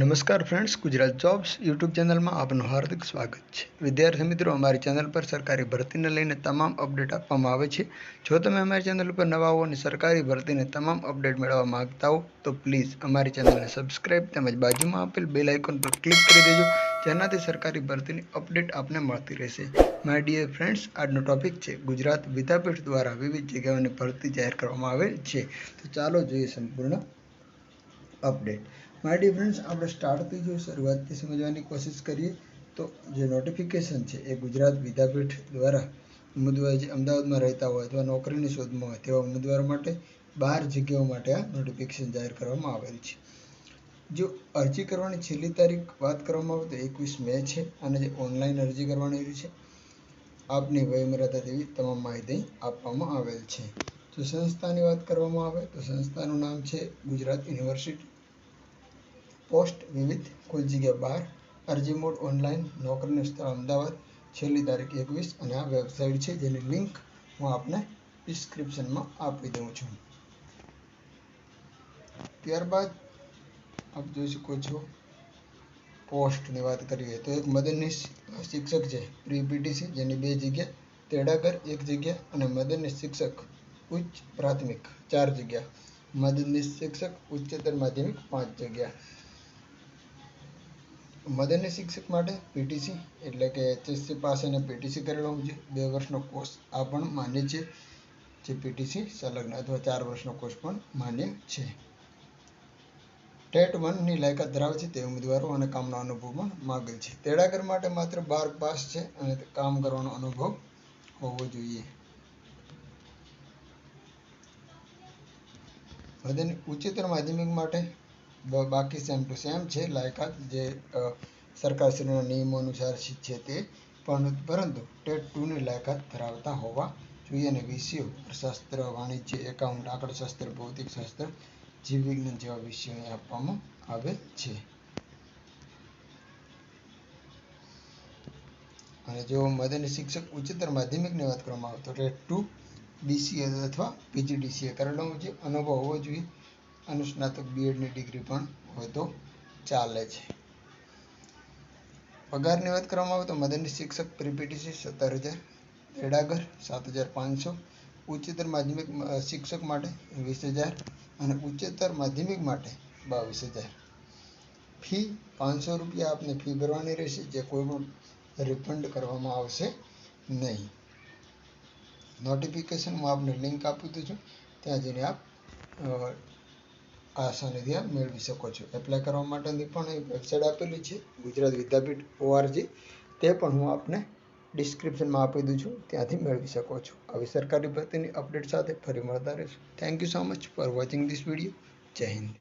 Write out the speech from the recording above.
નમસ્કાર friends Gujarat jobs YouTube ચેનલમાં આપનું હાર્દિક સ્વાગત છે. વિદ્યાર્થી મિત્રો, અમારી ચેનલ પર સરકારી ભરતીને લઈને તમામ અપડેટ આપવામાં આવે છે. જો તમે અમારી ચેનલ પર નવા હો અને સરકારી ભરતીને તમામ અપડેટ મેળવવા માગતા હો, તો પ્લીઝ અમારી ચેનલને સબસ્ક્રાઇબ તેમજ બાજુમાં આપેલ બેલ આઇકોન પર ક્લિક કરી દેજો, જેનાથી સરકારી ભરતીની અપડેટ આપને મળતી રહેશે. માય ડિયર ફ્રેન્ડ્સ આજનો ટોપિક છે ગુજરાત વિદ્યાપીઠ દ્વારા વિવિધ જગ્યાઓની ભરતી જાહેર કરવામાં આવેલ છે. તો ચાલો જોઈએ સંપૂર્ણ અપડેટ માય ફ્રેન્ડ્સ આપણે સ્ટાર્ટથી જો શરૂઆતથી સમજવાની કોશિશ કરીએ, તો જે નોટિફિકેશન છે એ ગુજરાત વિદ્યાપીઠ દ્વારા ઉમેદવાર જે અમદાવાદમાં રહેતા હોય અથવા નોકરીની શોધમાં હોય તેવા ઉમેદવાર માટે બાર જગ્યાઓ માટે આ નોટિફિકેશન જાહેર કરવામાં આવેલ છે. જો અરજી કરવાની છેલ્લી તારીખ વાત કરવામાં આવે તો એકવીસ મે છે અને જે ઓનલાઈન અરજી કરવાની છે, આપની વયમર્યાદા જેવી તમામ માહિતી આપવામાં આવેલ છે. જો સંસ્થાની વાત કરવામાં આવે તો સંસ્થાનું નામ છે ગુજરાત યુનિવર્સિટી. પોસ્ટ વિવિધ કુલ જગ્યા બાર અરજી મોડ ઓનલાઈન નોકરીનું સ્થળ અમદાવાદ છેલ્લી તારીખ એકવીસ અને આ વેબસાઇટ છે જેની લિંક હું આપને ડિસ્ક્રિપ્શનમાં આપી દઉં છું. ત્યારબાદ આપ જોઈ શકો છો પોસ્ટની વાત કરીએ તો એક મદદનીશ શિક્ષક છે પ્રી પીટીસી જેની બે જગ્યા, તેડાગર એક જગ્યા અને મદદનીશ શિક્ષક ઉચ્ચ પ્રાથમિક ચાર જગ્યા. મદદનીશ શિક્ષક ઉચ્ચતર માધ્યમિક પાંચ જગ્યા. મદદની શિક્ષક માટે પીટીસી, એટલે કે એચએસસી પાસ અને પીટીસી કરેલો છે. બે વર્ષનો કોર્સ આ પણ માન્ય છે, જે પીટીસી સંલગ્ન અથવા ચાર વર્ષનો કોર્સ પણ માન્ય છે. ટેટ વનની લાયકાત ધરાવે છે તે ઉમેદવારો અને કામનો અનુભવ પણ માગેલ છે. તેડાગર માટે માત્ર બાર પાસ છે અને કામ કરવાનો અનુભવ હોવો જોઈએ. મદદની ઉચ્ચતર માધ્યમિક માટે બાકી સેમ ટુ સેમ છે લાયકાત જે સરકારશ્રીના નિયમો અનુસાર છે તે. પણ, પરંતુ ટેટ ટુની લાયકાત ધરાવતા હોવા જોઈએ અને વિષયો, શસ્ત્ર, વાણિજ્ય, એકાઉન્ટ આંકડાશાસ્ત્ર ભૌતિકશાસ્ત્ર જીવ વિજ્ઞાન જેવા વિષયો આપવામાં આવે છે. અને જો મદદની શિક્ષક ઉચ્ચતર માધ્યમિકની વાત કરવામાં આવે તો ટેટ ટુ બીસીએ અથવા પીજીડીસીએ કરેલો છે અનુભવ હોવો જોઈએ અનુસ્નાતક બીએડની ડિગ્રી પણ હોય તો ચાલે છે. પગારની વાત કરવામાં આવે તો મદદની શિક્ષક પ્રીપીટીસી સત્તર હજાર તેડાગર સાત હજાર પાંચસો, ઉચ્ચતર માધ્યમિક શિક્ષક માટે વીસ હજાર અને ઉચ્ચતર માધ્યમિક માટે બાવીસ હજાર. ફી પાંચસો રૂપિયા આપને ફી ભરવાની રહેશે, જે કોઈ પણ રિફંડ કરવામાં આવશે નહીં. નોટિફિકેશન હું આપને લિંક આપી દઉં છું. ત્યાં જઈને આપ આસાનીથી આપ મેળવી શકો છો. એપ્લાય કરવા માટેની પણ એક વેબસાઇટ આપેલી છે, ગુજરાત વિદ્યાપીઠ ઓઆરજી તે પણ હું આપને ડિસ્ક્રિપ્શનમાં આપી દઉં છું, ત્યાંથી મેળવી શકો છો. આવી સરકારી ભરતીની અપડેટ સાથે ફરી મળતા રહીશું. Thank you so much for watching this video Jai Hind.